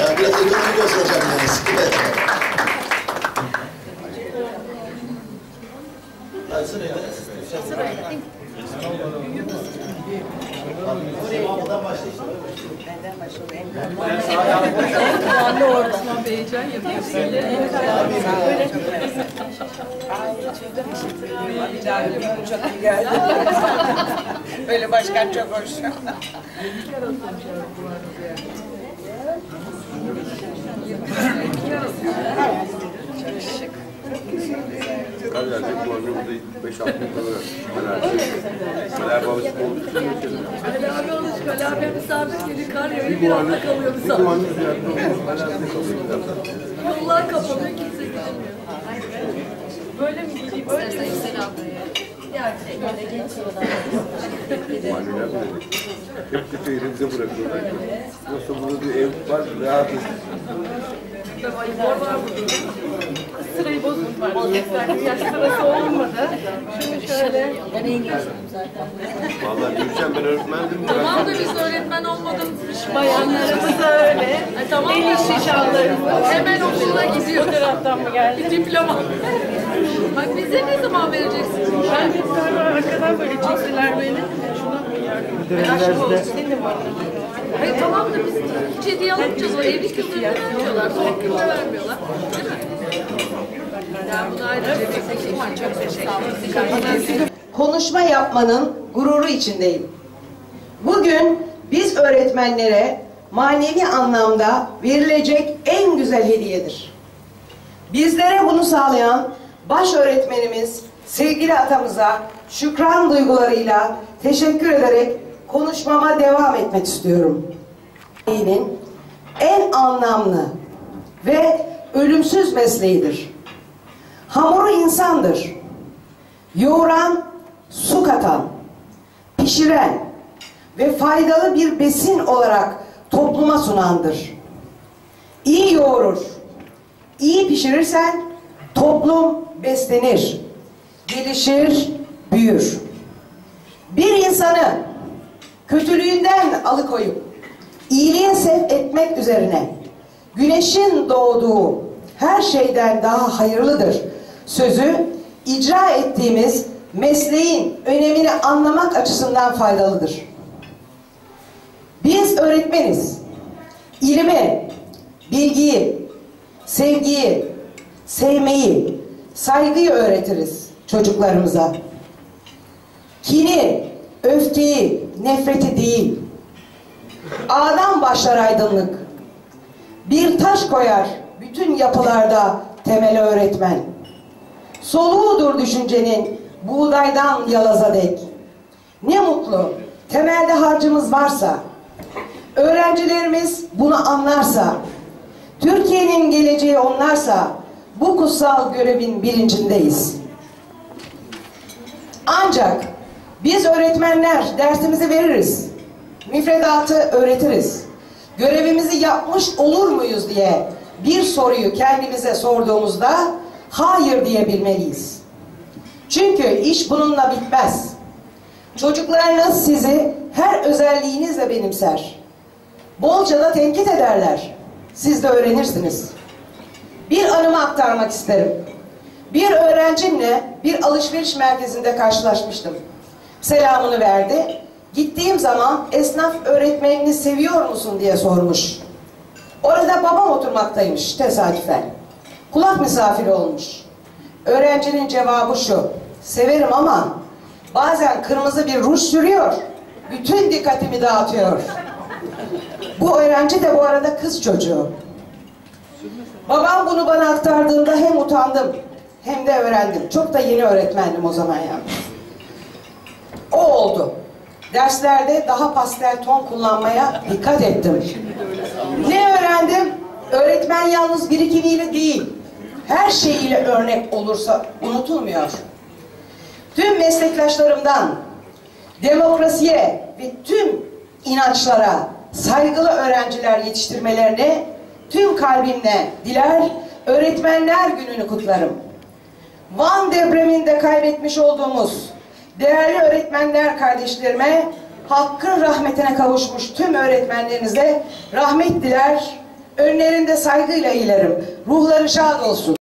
ya biraz ekonomik göstereceğim yalnız. Hadi Oradan başla işte. Anne orada. Osman Beycan yapıyor. Böyle başkan çok hoş. Karar verecek bu arada burada 5-6 bin kalır. Karar Karar babası olduğu için. Ali abi olmuş. Ali abi misafir geliyor. Kar yağıyor. Bir Bir hafta kalıyor bir misafir. duvarlı ziyaret olmuş. Karar kalıyor. Yollar kapanıyor. Kimse gidemiyor. Böyle mi gideyim? Böyle mi? Yani böyle genç Mahalleler böyle. Hep kötü yerimize bırakıyorlar. Yoksa burada bir ev var, rahatız. Mor var burada. Sırayı. Yani yaş sırası olmadı. Şimdi şöyle. Vallahi Gülşen ben öğretmendim. Tamam da biz öğretmen olmadığımız bayanlarımız da öyle. tamam. El işi şallarımız. Hemen okula gidiyor. Bu taraftan mı geldi? Diploma. Bak bize ne zaman vereceksiniz? Ben bir tane arkadan böyle çektiler beni. Şuna Ben aşık olsun. Senin de var. Hayır tamam da biz hiç hediye alamayacağız. O evlilik yıllarında vermiyorlar. Son vermiyorlar. Değil mi? Konuşma yapmanın gururu içindeyim. Bugün biz öğretmenlere manevi anlamda verilecek en güzel hediyedir. Bizlere bunu sağlayan baş öğretmenimiz sevgili atamıza şükran duygularıyla teşekkür ederek konuşmama devam etmek istiyorum. En anlamlı ve ölümsüz mesleğidir. Hamuru insandır yoğuran, su katan, pişiren ve faydalı bir besin olarak topluma sunandır. İyi yoğurur, iyi pişirirsen toplum beslenir, gelişir, büyür. Bir insanı kötülüğünden alıkoyup iyiliğe sevk etmek üzerine güneşin doğduğu her şeyden daha hayırlıdır sözü icra ettiğimiz mesleğin önemini anlamak açısından faydalıdır. Biz öğretmeniz. İlmi, bilgiyi, sevgiyi, sevmeyi, saygıyı öğretiriz çocuklarımıza. Kini, öfkeyi, nefreti değil. A'dan başlar aydınlık. Bir taş koyar bütün yapılarda temel öğretmen. Soluğudur düşüncenin buğdaydan yalaza dek. Ne mutlu temelde harcımız varsa, öğrencilerimiz bunu anlarsa, Türkiye'nin geleceği onlarsa bu kutsal görevin bilincindeyiz. Ancak biz öğretmenler dersimizi veririz, müfredatı öğretiriz. Görevimizi yapmış olur muyuz diye bir soruyu kendimize sorduğumuzda hayır diyebilmeliyiz. Çünkü iş bununla bitmez. Çocuklarınız sizi her özelliğinizle benimser. Bolca da tenkit ederler. Siz de öğrenirsiniz. Bir anımı aktarmak isterim. Bir öğrencimle bir alışveriş merkezinde karşılaşmıştım. Selamını verdi. Gittiğim zaman esnaf öğretmenini seviyor musun diye sormuş. Orada babam oturmaktaymış tesadüfen. Kulak misafiri olmuş. Öğrencinin cevabı şu. Severim ama bazen kırmızı bir ruj sürüyor. Bütün dikkatimi dağıtıyor. Bu öğrenci de bu arada kız çocuğu. Babam bunu bana aktardığında hem utandım hem de öğrendim. Çok da yeni öğretmendim o zaman yani. O oldu. Derslerde daha pastel ton kullanmaya dikkat ettim. Ne öğrendim? Öğretmen yalnız birikimiyle değil, her şeyiyle örnek olursa unutulmuyor. Tüm meslektaşlarımdan demokrasiye ve tüm inançlara saygılı öğrenciler yetiştirmelerini tüm kalbimle diler, öğretmenler gününü kutlarım. Van depreminde kaybetmiş olduğumuz değerli öğretmenler kardeşlerime Hakkın rahmetine kavuşmuş tüm öğretmenlerinize rahmet diler, önlerinde saygıyla ilerim. Ruhları şad olsun.